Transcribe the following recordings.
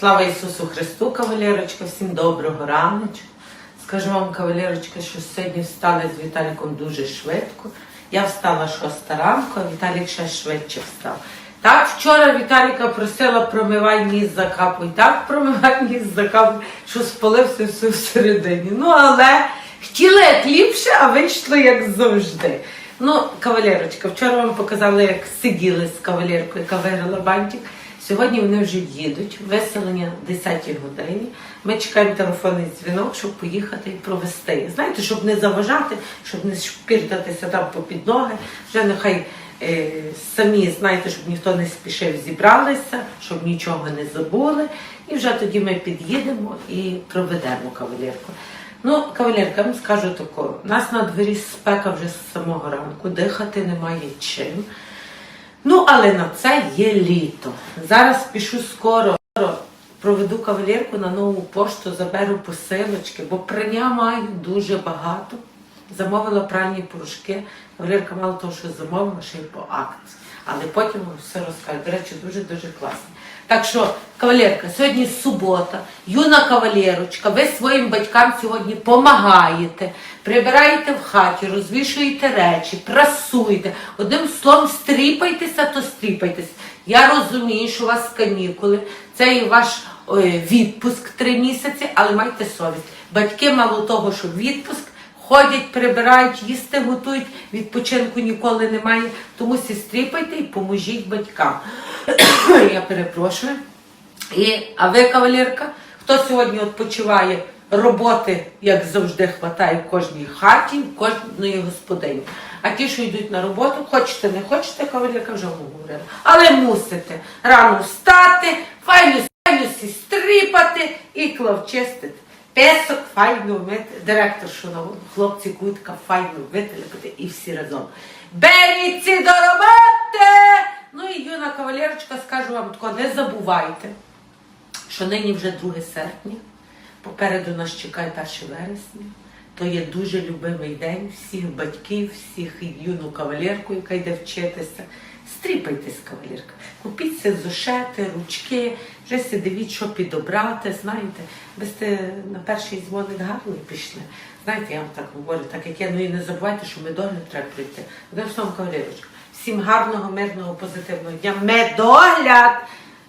Слава Ісусу Христу, кавалерочка, всім доброго раночку. Скажу вам, кавалерочка, що сьогодні встали з Віталіком дуже швидко. Я встала шоста ранку, а Віталік ще швидше встав. Так, вчора Віталіка просила промивай ніс закапуй. Так, промивай ніс закапуй, що спалився все всередині. Ну, але хотіли як ліпше, а вийшло як завжди. Ну, кавалерочка, вчора вам показали, як сиділи з кавалеркою, яка виграла бантик. Сьогодні вони вже їдуть, виселення 10-й годині. Ми чекаємо телефонний дзвінок, щоб поїхати і провести. Знаєте, щоб не заважати, щоб не шпіртатися там попід ноги. Вже нехай е, самі знаєте, щоб ніхто не спішив, зібралися, щоб нічого не забули. І вже тоді ми під'їдемо і проведемо кавалерку. Ну, кавалерка, я вам скажу тако, у нас на дворі спека вже з самого ранку, дихати немає чим. Ну, але на це є літо. Зараз пішу скоро. Проведу кавалерку на нову пошту, заберу посилочки, бо прання маю дуже багато. Замовила пральні порошки. Кавалерка мало того, що замовила, ще й по акції. Але потім вам все розкажу. До речі, дуже-дуже класно. Так що, кавалерка, сьогодні субота, юна кавалерочка, ви своїм батькам сьогодні помагаєте, прибираєте в хаті, розвішуєте речі, прасуєте. Одним словом, стріпайтеся, то стріпайтеся. Я розумію, що у вас канікули, це і ваш ой, відпуск три місяці, але майте совість. Батьки мало того, що відпуск. Ходять, прибирають, їсти готують, відпочинку ніколи немає. Тому стріпайте і поможіть батькам. Я перепрошую. І, а ви, кавалерка, хто сьогодні відпочиває? Роботи, як завжди, хватає в кожній хаті, в кожної господині. А ті, що йдуть на роботу, хочете, не хочете, кавалерка вже говорила. Але мусите рано встати, файно файно сі стріпати і клав чистити. Песок файно вмити, директор, що на хлопці кутка файно вителепити і всі разом. Беріться до роботи! Ну і юна кавалерочка, скажу вам тако, не забувайте, що нині вже 2 серпня, попереду нас чекає 1 вересня. То є дуже любимий день всіх батьків, всіх юну кавалерку, яка йде вчитися. Стріпайтесь, кавалірка, Купіть си зошети, ручки, вже си дивіть, що підобрати. Знаєте, ви сте на перший дзвоник гарно пішли. Знаєте, я вам так говорю, так як я, ну і не забувайте, що медогляд треба прийти. Одним словом, кавалірочка, Всім гарного, мирного, позитивного дня. Медогляд!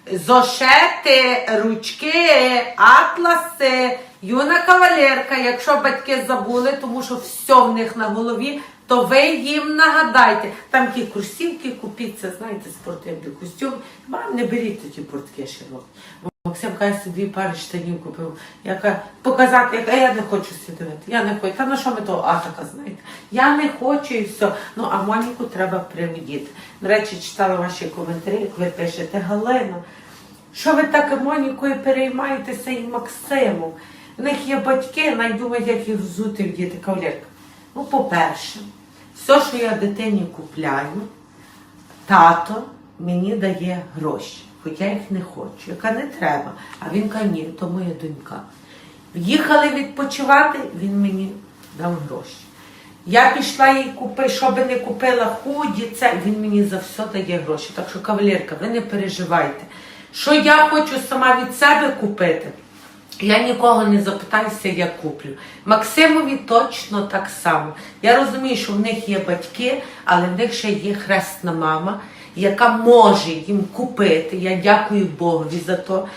Зошети, ручки, атласи, юна кавалерка. Якщо батьки забули, тому що все в них на голові, то ви їм нагадайте. Там ті курсівки купіть, це знаєте, спортивний костюм. Вам не беріть ті портки широкі. Максим каже, «Си дві пари штанів купив. Я кажу, показати, яка я не хочу сидіти. Я не хочу. Та на що ми того атака, знаєте? Я не хочу і все. Ну, а Моніку треба приведіти. До речі, читала ваші коментарі, як ви пишете, Галина. Що ви так Монікою переймаєтеся і Максимом? В них є батьки, навіть думають, як їх взути в діти кавалерка. Ну, по-перше, все, що я дитині купляю, тато мені дає гроші, хоча я їх не хочу. Яка не треба. А він каже, ні, то моя донька. Їхали відпочивати, він мені дав гроші. Я пішла їй купити, що би не купила худі, це він мені за все дає гроші. Так що, кавалерка, ви не переживайте. Що я хочу сама від себе купити, я нікого не запитаюся, я куплю. Максимові точно так само. Я розумію, що в них є батьки, але в них ще є хресна мама, яка може їм купити. Я дякую Богові за то.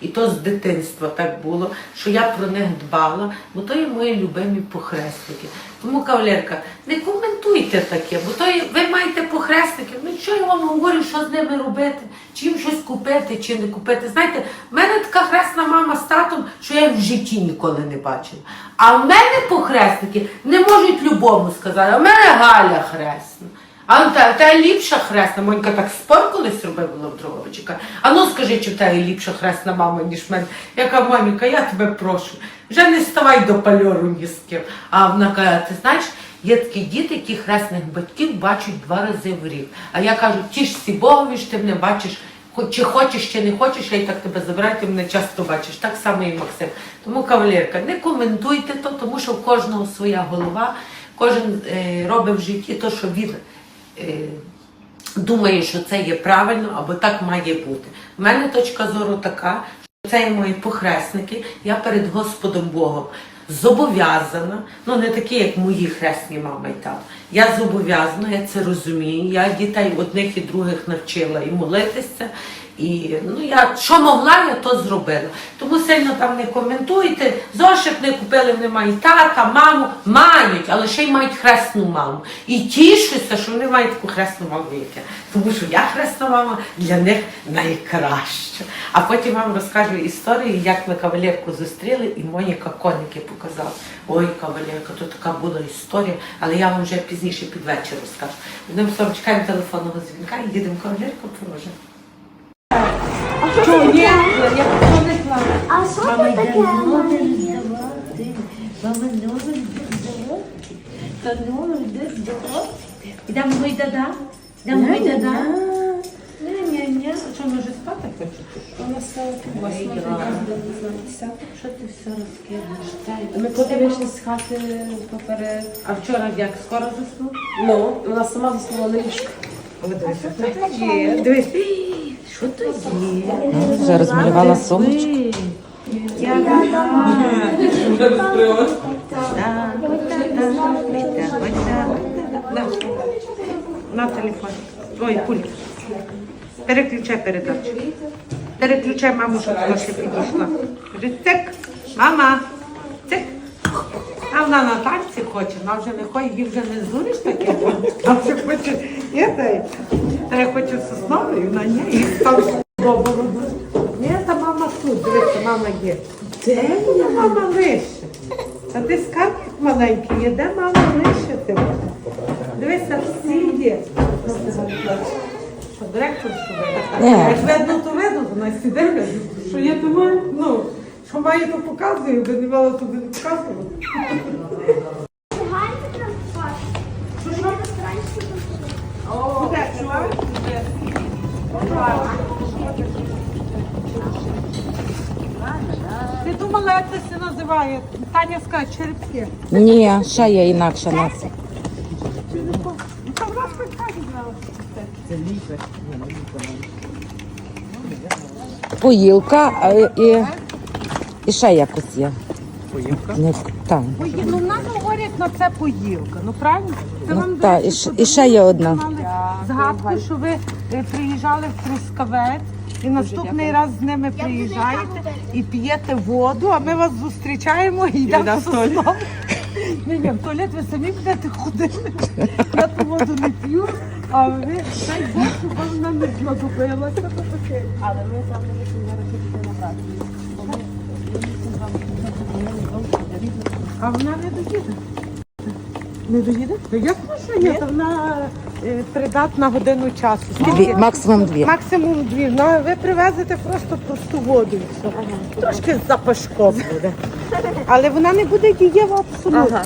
І то з дитинства так було, що я про них дбала, бо то є мої любимі похресники. Тому, кавалерка, не коментуйте таке, бо то є, ви маєте похресників. Ну що я вам говорю, що з ними робити, чи їм щось купити, чи не купити. Знаєте, в мене така хресна мама з татом, що я в житті ніколи не бачила. А в мене похресники не можуть любому сказати, а в мене Галя хресна. А та, та ліпша хресна, Монька так спор колись робив в Дрогобичі. А ну скажи, чи в тебе ліпша хресна мама, ніж мене. Яка Моніка, я тебе прошу. Вже не ставай до пальору ні з ким. А вона каже, ти знаєш, є такі діти, які хресних батьків бачать два рази в рік. А я кажу, тішся Богові, що ти мене бачиш. Чи хочеш, чи не хочеш, я і так тебе забираю, ти мене часто бачиш. Так само і Максим. Тому, кавалерка, не коментуйте то, тому що в кожного своя голова, кожен е, робить в житті те, що він думає, що це є правильно або так має бути. У мене точка зору така, що Це є мої похресники. Я перед Господом Богом зобов'язана, ну не такі, як мої хресні мама і тато. Я зобов'язана, я це розумію. Я дітей одних і других навчила і молитися. І ну я що могла, я то зробила. Тому сильно там не коментуйте. Зошит не купили, вони мають тата, маму, мають, але ще й мають хресну маму. І тішуся, що вони мають таку хресну маму, як я. Тому що я хресна мама для них найкраща. А потім вам розкажу історію, як ми кавалерку зустріли, і Моніка коники показала. Ой, кавалерка, то така була історія, але я вам вже пізніше під вечір розкажу. Словом, чекаємо телефонного дзвінка і їдемо кавалерку провожимо. Що, ні? Я. А що це таке? Мама новий здоровий. Та новий де здоровий. Йдемо ми дада. Йдемо ми дада. Ні-ні-ні, що може спати хочете? Вона стала восьма, Що ти все розкидаєш? Ми вийшли з хати поперед. А вчора як скоро заснув? Ну, вона сама заснула на ліжку. Дивись, що то є? Вже розмалювала сумочку. На телефон. Ой, пульт. Переключай передачу. Переключай маму, щоб вона ще підійшла. Кажи, Цик, мама, цик. А вона на танці хоче, вона вже не хоче, її вже не здуриш таке. А вже хоче, й- та я хочу сосновий, вона ні, і там добре. Ні, та мама тут, дивися, мама є. Де вона мама лише? Та ти скарб маленький є, де мама лише тебе? Дивися, всі є. Що, директор що Ні. Як видно, то видно, всі дивляться. Що є, то ну, що має, то показую, би не мала, то не показувала. Ганька там спати. Що що? Раніше тут. Буде, чуваєш? Ти думала, як це все називає? Таня скаже, черепки. Ні, ще є інакша назва. Ну. Поїлка а, і, і ще якось є. Поїлка? Не, так. Пої- Ну, нам говорять на це поїлка, ну правильно? Це Ну, вам, до та, речі, і ще- і ще є одна. Згадку, що ви приїжджали в Трускавець і наступний раз з ними приїжджаєте і п'єте воду, а ми вас зустрічаємо і йдемо в соснову. Ні, ні, в туалет ви самі будете ходити. Я ту воду не п'ю, а ви дай Бог, щоб вона не знадобилася. Але ми там не вийшли зараз на працю. А вона не доїде. Не доїде? Як що є? То вона е, придатна годину часу. Дві, максимум дві. Максимум дві. Ну, а ви привезете просто просту воду. і все. Трошки з запашком буде. Але вона не буде дієва абсолютно.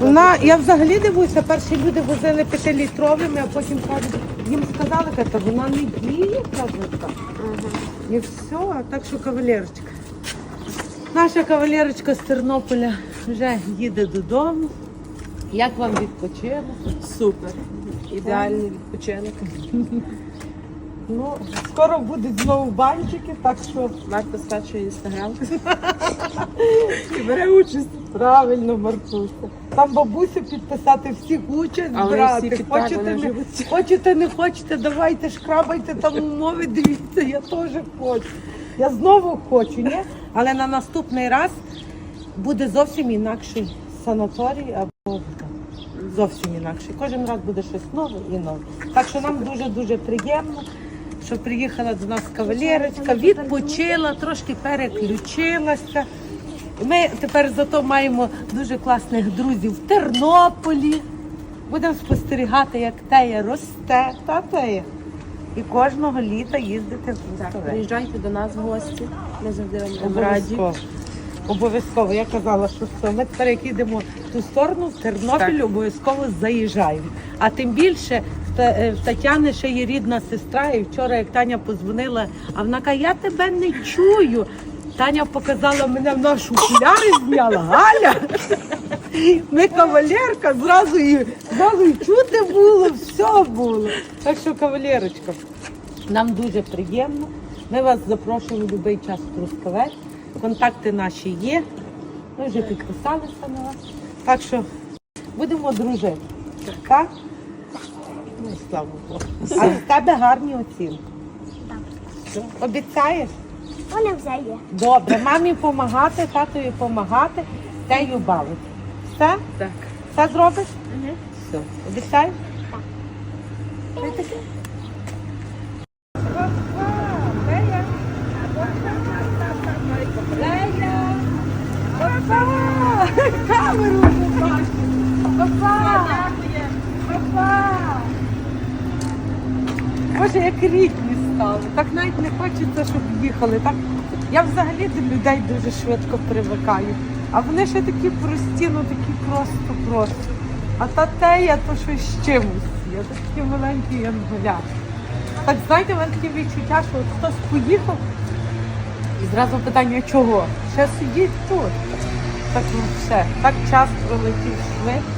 Вона, я взагалі дивуюся, перші люди возили п'ятилітровими, а потім кажуть, їм сказали, що вона не діє, кажуть так. І все, так що кавалерочка. Наша кавалерочка з Тернополя вже їде додому. Як вам відпочинок? Супер. Ідеальний відпочинок. Ну, скоро будуть знову банчики, так що Марта скачує інстаграм. І бере участь. правильно, Маркуся. Там бабусю підписати всіх участь Але брати. всі так, хочете, вони не, живуть. хочете, не хочете, давайте шкрабайте там умови, дивіться, я теж хочу. Я знову хочу, ні? Але на наступний раз буде зовсім інакший санаторій або зовсім інакший. Кожен раз буде щось нове і нове. Так що нам дуже-дуже приємно, що приїхала до нас кавалерочка, відпочила, трошки переключилася. Ми тепер зато маємо дуже класних друзів в Тернополі. Будемо спостерігати, як тея росте, та тея. І кожного літа їздити в Трускавець. Приїжджайте до нас в гості. Ми завжди вам раді. Обов'язково. Я казала, що все. Ми тепер як їдемо в ту сторону, в Тернопіль, обов'язково заїжджаємо. А тим більше в Та- е, в Тетяни ще є рідна сестра, і вчора, як Таня позвонила, а вона каже, я тебе не чую. Таня показала мене в нашу окуляри, зняла Галя. Ми кавалерка, зразу і зразу і чути було, все було. Так що кавалерочка, нам дуже приємно. Ми вас запрошуємо в будь-який час в Трускавець. Контакти наші є. Ми вже підписалися на вас. Так що будемо дружити. Так? Ну, слава Богу. А з тебе гарні оцінки. Обіцяєш? Вони вже є. Добре, мамі допомагати, татові допомагати, тею бавити. Все? Так. Все зробиш? Все. Обіцяєш? Лея! Папа! Камеру побачиш! Папа! Папа! Боже, як рідні стали. Так навіть не хочеться, щоб їхали. Так я взагалі до людей дуже швидко привикаю. А вони ще такі прості, ну такі просто просто. А та тея, то щось з чимось. Я такі маленькі янголя. Так знаєте, в мене таке відчуття, що от хтось поїхав. І зразу питання, чого? Ще сидіть тут. Так ну все, так час пролетів швидко.